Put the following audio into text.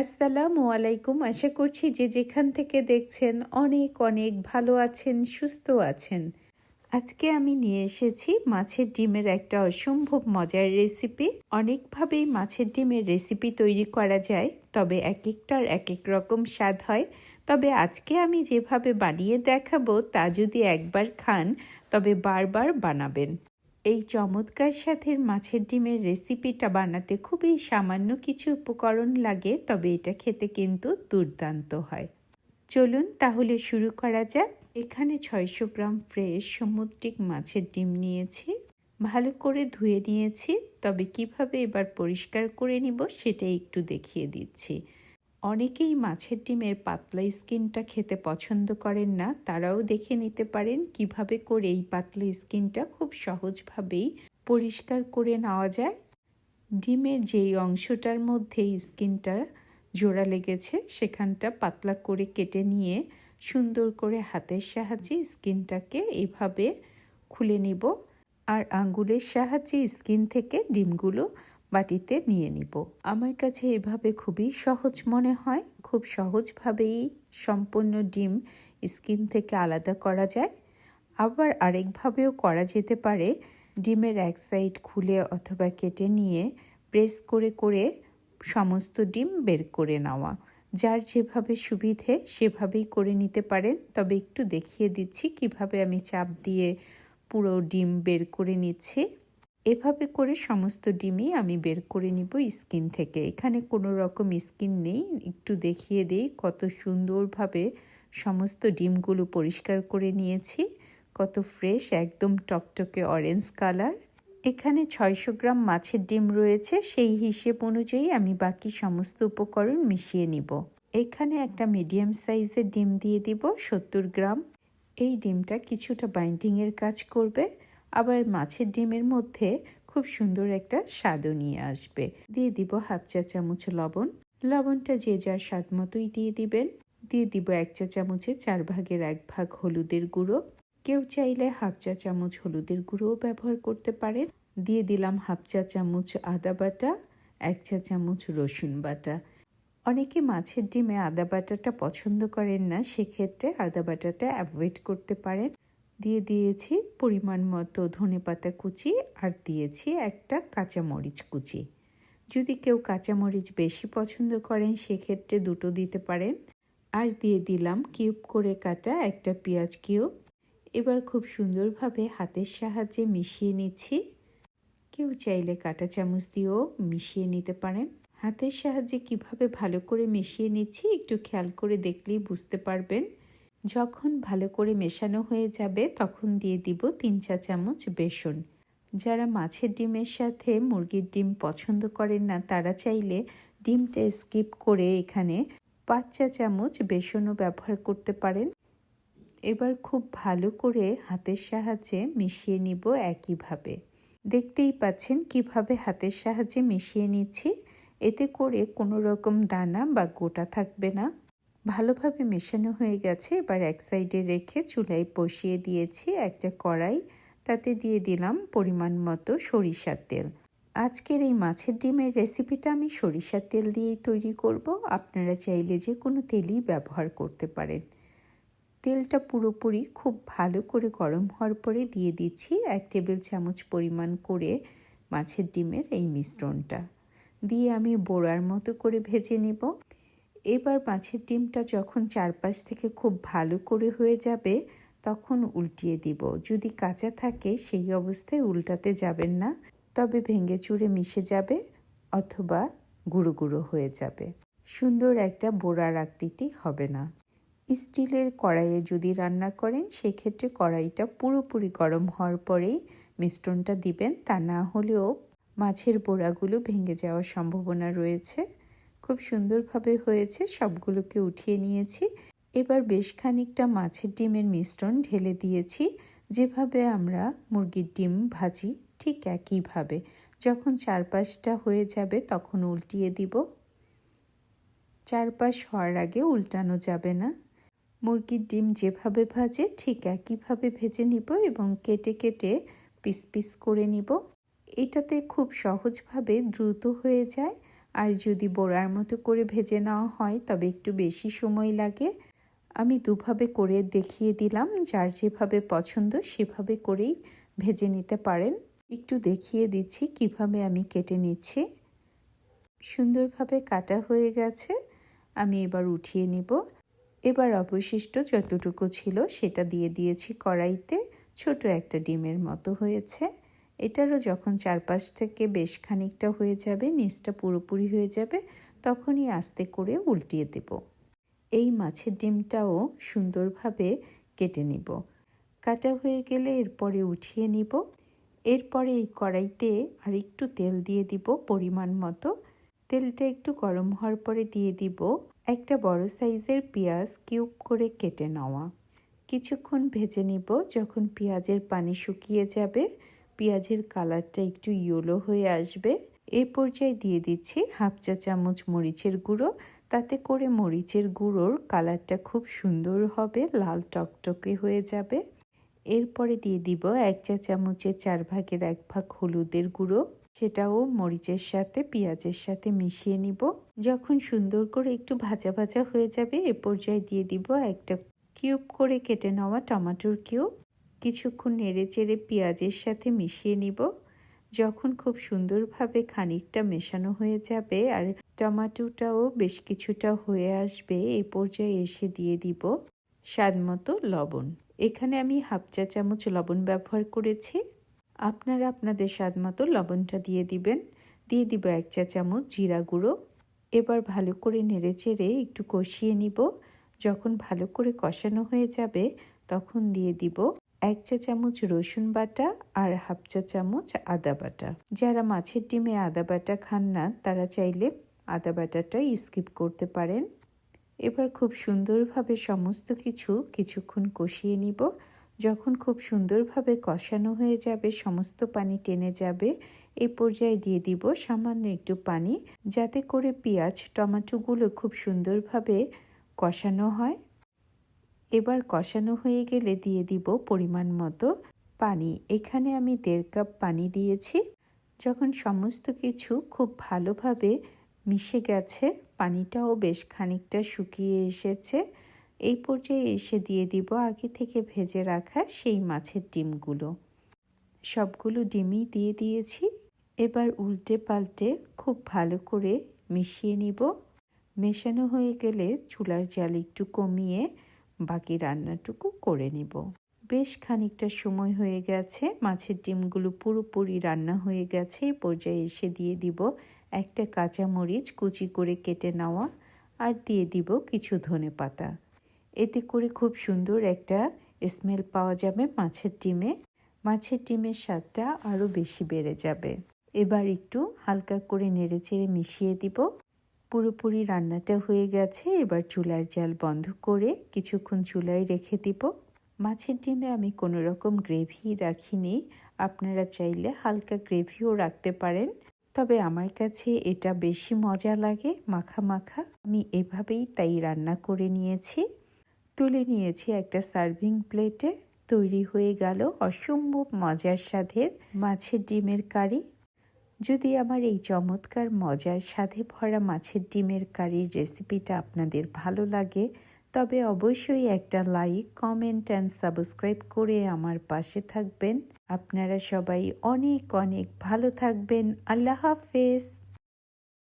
আসসালামু আলাইকুম। আশা করছি যে যেখান থেকে দেখছেন অনেক অনেক ভালো আছেন, সুস্থ আছেন। আজকে আমি নিয়ে এসেছি মাছের ডিমের একটা অসম্ভব মজার রেসিপি অনেকভাবেই মাছের ডিমের রেসিপি তৈরি করা যায়, তবে এক একটার এক এক রকম স্বাদ হয়। তবে আজকে আমি যেভাবে বানিয়ে দেখাবো তা যদি একবার খান, তবে বারবার বানাবেন। এই চমৎকার সাথে মাছের ডিমের রেসিপিটা বানাতে খুবই সামান্য কিছু উপকরণ লাগে, তবে এটা খেতে কিন্তু দুর্দান্ত হয়। চলুন তাহলে শুরু করা যাক। এখানে ছয়শো গ্রাম ফ্রেশ সমুদ্রিক মাছের ডিম নিয়েছি। ভালো করে ধুয়ে নিয়েছি, তবে কীভাবে এবার পরিষ্কার করে নিব সেটা একটু দেখিয়ে দিচ্ছি। অনেকেই মাছের ডিমের পাতলা স্কিনটা খেতে পছন্দ করেন না। তারাও দেখে নিতে পারেন কীভাবে করে এই পাতলা স্কিনটা খুব সহজভাবেই পরিষ্কার করে নেওয়া যায়। ডিমের যেই অংশটার মধ্যে স্কিনটা জোড়া লেগেছে, সেখানটা পাতলা করে কেটে নিয়ে সুন্দর করে হাতের সাহায্যে স্কিনটাকে এইভাবে খুলে নিব। আর আঙ্গুলের সাহায্যে স্কিন থেকে ডিমগুলো বাটিতে নিয়ে নিব। আমার কাছে এভাবে খুবই সহজ মনে হয়। খুব সহজভাবেই সম্পূর্ণ ডিম স্কিন থেকে আলাদা করা যায়। আবার আরেকভাবেও করা যেতে পারে। ডিমের এক সাইড খুলে অথবা কেটে নিয়ে প্রেস করে করে সমস্ত ডিম বের করে নেওয়া। যার যেভাবে সুবিধে সেভাবেই করে নিতে পারেন। তবে একটু দেখিয়ে দিচ্ছি কীভাবে আমি চাপ দিয়ে পুরো ডিম বের করে নিচ্ছি। এভাবে করে সমস্ত ডিমই আমি বের করে নিব স্কিন থেকে। এখানে কোনো রকম স্কিন নেই। একটু দেখিয়ে দিই কত সুন্দরভাবে সমস্ত ডিমগুলো পরিষ্কার করে নিয়েছি। কত ফ্রেশ, একদম টকটকে অরেঞ্জ কালার। এখানে ছয়শো গ্রাম মাছের ডিম রয়েছে। সেই হিসেব অনুযায়ী আমি বাকি সমস্ত উপকরণ মিশিয়ে নিব। এখানে একটা মিডিয়াম সাইজের ডিম দিয়ে দিব, সত্তর গ্রাম। এই ডিমটা কিছুটা বাইন্ডিংয়ের কাজ করবে। আবার মাছের ডিমের মধ্যে খুব সুন্দর একটা স্বাদও নিয়ে আসবে। দিয়ে দিব হাফ চা চামচ লবণ। লবণটা যে যার স্বাদ মতোই দিয়ে দিবেন। দিয়ে দিব এক চা চামচে চার ভাগের এক ভাগ হলুদের গুঁড়ো। কেউ চাইলে হাফ চা চামচ হলুদের গুঁড়োও ব্যবহার করতে পারেন। দিয়ে দিলাম হাফ চা চামচ আদা বাটা, এক চা চামচ রসুন বাটা। অনেকে মাছের ডিমে আদা বাটাটা পছন্দ করেন না, সেক্ষেত্রে আদা বাটাটা অ্যাভয়েড করতে পারেন। দিয়ে দিয়েছি পরিমাণ মতো ধনে পাতা কুচি আর দিয়েছি একটা কাঁচামরিচ কুচি। যদি কেউ কাঁচামরিচ বেশি পছন্দ করেন, সেক্ষেত্রে দুটো দিতে পারেন। আর দিয়ে দিলাম কিউব করে কাটা একটা পেঁয়াজ কিউব। এবার খুব সুন্দরভাবে হাতের সাহায্যে মিশিয়ে নিচ্ছি। কেউ চাইলে কাটা চামচ দিয়েও মিশিয়ে নিতে পারেন। হাতের সাহায্যে কীভাবে ভালো করে মিশিয়ে নিচ্ছি একটু খেয়াল করে দেখলেই বুঝতে পারবেন। যখন ভালো করে মেশানো হয়ে যাবে, তখন দিয়ে দিব তিন চা চামচ বেসন। যারা মাছের ডিমের সাথে মুরগির ডিম পছন্দ করেন না, তারা চাইলে ডিমটা স্কিপ করে এখানে পাঁচ চা চামচ বেসনও ব্যবহার করতে পারেন। এবার খুব ভালো করে হাতের সাহায্যে মিশিয়ে নিব একইভাবে। দেখতেই পাচ্ছেন কীভাবে হাতের সাহায্যে মিশিয়ে নিচ্ছি। এতে করে কোনো রকম দানা বা গোটা থাকবে না। ভালোভাবে মেশানো হয়ে গেছে। এবার এক সাইডে রেখে চুলায় বসিয়ে দিয়েছি একটা কড়াই। তাতে দিয়ে দিলাম পরিমাণ মতো সরিষার তেল। আজকের এই মাছের ডিমের রেসিপিটা আমি সরিষার তেল দিয়েই তৈরি করব। আপনারা চাইলে যে কোনো তেলই ব্যবহার করতে পারেন। তেলটা পুরোপুরি খুব ভালো করে গরম হওয়ার পরে দিয়ে দিচ্ছি এক টেবিল চামচ পরিমাণ করে মাছের ডিমের এই মিশ্রণটা। দিয়ে আমি বোড়ার মতো করে ভেজে নেব। এবার মাছের ডিমটা যখন চারপাশ থেকে খুব ভালো করে হয়ে যাবে, তখন উল্টিয়ে দিব। যদি কাঁচা থাকে, সেই অবস্থায় উল্টাতে যাবেন না। তবে ভেঙে চুড়ে মিশে যাবে অথবা গুঁড়ো গুঁড়ো হয়ে যাবে। সুন্দর একটা বোড়ার আকৃতি হবে না। স্টিলের কড়াইয়ে যদি রান্না করেন, সেক্ষেত্রে কড়াইটা পুরোপুরি গরম হওয়ার পরেই মিশ্রণটা দিবেন। তা না হলেও মাছের বোড়াগুলো ভেঙে যাওয়ার সম্ভাবনা রয়েছে। খুব সুন্দরভাবে হয়েছে, সবগুলোকে উঠিয়ে নিয়েছি। এবার বেশ খানিকটা মাছের ডিমের মিশ্রণ ঢেলে দিয়েছি, যেভাবে আমরা মুরগির ডিম ভাজি ঠিক একইভাবে। যখন চারপাশটা হয়ে যাবে তখন উল্টিয়ে দিব। চারপাশ হওয়ার আগে উল্টানো যাবে না। মুরগির ডিম যেভাবে ভাজে ঠিক একইভাবে ভেজে নিব এবং কেটে কেটে পিস পিস করে নিব। এটাতে খুব সহজভাবে দ্রুত হয়ে যায়। আর যদি বোড়ার মতো করে ভেজে নেওয়া হয়, তবে একটু বেশি সময় লাগে। আমি দুভাবে করে দেখিয়ে দিলাম, যার যেভাবে পছন্দ সেভাবে করেই ভেজে নিতে পারেন। একটু দেখিয়ে দিচ্ছি কীভাবে আমি কেটে নিচ্ছি। সুন্দরভাবে কাটা হয়ে গেছে। আমি এবার উঠিয়ে নিব। এবার অবশিষ্ট যতটুকু ছিল সেটা দিয়ে দিয়েছি কড়াইতে। ছোট একটা ডিমের মতো হয়েছে। এটারও যখন চারপাশ থেকে বেশ খানিকটা হয়ে যাবে, নিচটা পুরোপুরি হয়ে যাবে, তখনই আস্তে করে উল্টিয়ে দেব। এই মাছের ডিমটাও সুন্দরভাবে কেটে নিব। কাটা হয়ে গেলে এরপরে উঠিয়ে নিব। এরপরে এই কড়াইতে আর একটু তেল দিয়ে দিব পরিমাণ মতো। তেলটা একটু গরম হওয়ার পরে দিয়ে দিব একটা বড় সাইজের পেঁয়াজ কিউব করে কেটে নেওয়া। কিছুক্ষণ ভেজে নিব যখন পেঁয়াজের পানি শুকিয়ে যাবে। পেঁয়াজের কালারটা একটু ইয়েলো হয়ে আসবে। এ পর্যায়ে দিয়ে দিচ্ছি হাফ চা চামচ মরিচের গুঁড়ো। তাতে করে মরিচের গুঁড়োর কালারটা খুব সুন্দর হবে, লাল টকটকে হয়ে যাবে। এরপরে দিয়ে দিব এক চা চামচের চার ভাগের এক ভাগ হলুদের গুঁড়ো। সেটাও মরিচের সাথে, পেঁয়াজের সাথে মিশিয়ে নিব। যখন সুন্দর করে একটু ভাজা ভাজা হয়ে যাবে, এ পর্যায়ে দিয়ে দিব একটা কিউব করে কেটে নেওয়া টমাটোর কিউব। কিছুক্ষণ নেড়ে চেড়ে পেঁয়াজের সাথে মিশিয়ে নিব। যখন খুব সুন্দরভাবে খানিকটা মেশানো হয়ে যাবে আর টমাটোটাও বেশ কিছুটা হয়ে আসবে, এ পর্যায়ে এসে দিয়ে দিব স্বাদ মতো লবণ। এখানে আমি হাফ চা চামচ লবণ ব্যবহার করেছি। আপনারা আপনাদের স্বাদ মতো লবণটা দিয়ে দিবেন। দিয়ে দিব এক চা চামচ জিরা গুঁড়ো। এবার ভালো করে নেড়ে চেড়ে একটু কষিয়ে নিব। যখন ভালো করে কষানো হয়ে যাবে, তখন দিয়ে দিব এক চা চামচ রসুন বাটা আর হাফ চা চামচ আদা বাটা। যারা মাছের ডিমে আদা বাটা খান না, তারা চাইলে আদা বাটাটা স্কিপ করতে পারেন। এবার খুব সুন্দরভাবে সমস্ত কিছু কিছুক্ষণ কষিয়ে নিব। যখন খুব সুন্দরভাবে কষানো হয়ে যাবে, সমস্ত পানি টেনে যাবে এই পর্যায়ে দিয়ে দিব সামান্য একটু পানি, যাতে করে পেঁয়াজ, টমেটোগুলো খুব সুন্দরভাবে কষানো হয়। এবার কষানো হয়ে গেলে দিয়ে দিব পরিমাণ মতো পানি। এখানে আমি দেড় কাপ পানি দিয়েছি। যখন সমস্ত কিছু খুব ভালোভাবে মিশে গেছে, পানিটাও বেশ খানিকটা শুকিয়ে এসেছে, এই পর্যায়ে এসে দিয়ে দিব আগে থেকে ভেজে রাখা সেই মাছের ডিমগুলো। সবগুলো ডিমই দিয়ে দিয়েছি। এবার উল্টে পাল্টে খুব ভালো করে মিশিয়ে নিব। মেশানো হয়ে গেলে চুলার জাল একটু কমিয়ে বাকি রান্নাটুকু করে নিব। বেশ খানিকটা সময় হয়ে গেছে, মাছের ডিমগুলো পুরোপুরি রান্না হয়ে গেছে এই পর্যায়ে এসে দিয়ে দিব একটা কাঁচা মরিচ কুচি করে কেটে নেওয়া আর দিয়ে দিব কিছু ধনে পাতা। এতে করে খুব সুন্দর একটা স্মেল পাওয়া যাবে মাছের ডিমে। মাছের ডিমের স্বাদটা আরও বেশি বেড়ে যাবে। এবার একটু হালকা করে নেড়ে চেড়ে মিশিয়ে দিব। পুরোপুরি রান্নাটা হয়ে গেছে। এবার চুলার জাল বন্ধ করে কিছুক্ষণ চুলায় রেখে দিব। মাছের ডিমে আমি কোনো রকম গ্রেভি রাখিনি। আপনারা চাইলে হালকা গ্রেভিও রাখতে পারেন। তবে আমার কাছে এটা বেশি মজা লাগে মাখা মাখা। আমি এভাবেই তাই রান্না করে নিয়েছি। তুলে নিয়েছি একটা সার্ভিং প্লেটে। তৈরি হয়ে গেল অসম্ভব মজার স্বাদের মাছের ডিমের কারি। যদি আমার এই চমৎকার মজার স্বাদে ভরা মাছের ডিমের কারির রেসিপিটা আপনাদের ভালো লাগে, তবে অবশ্যই একটা লাইক, কমেন্ট অ্যান্ড সাবস্ক্রাইব করে আমার পাশে থাকবেন। আপনারা সবাই অনেক অনেক ভালো থাকবেন। আল্লাহ হাফেজ।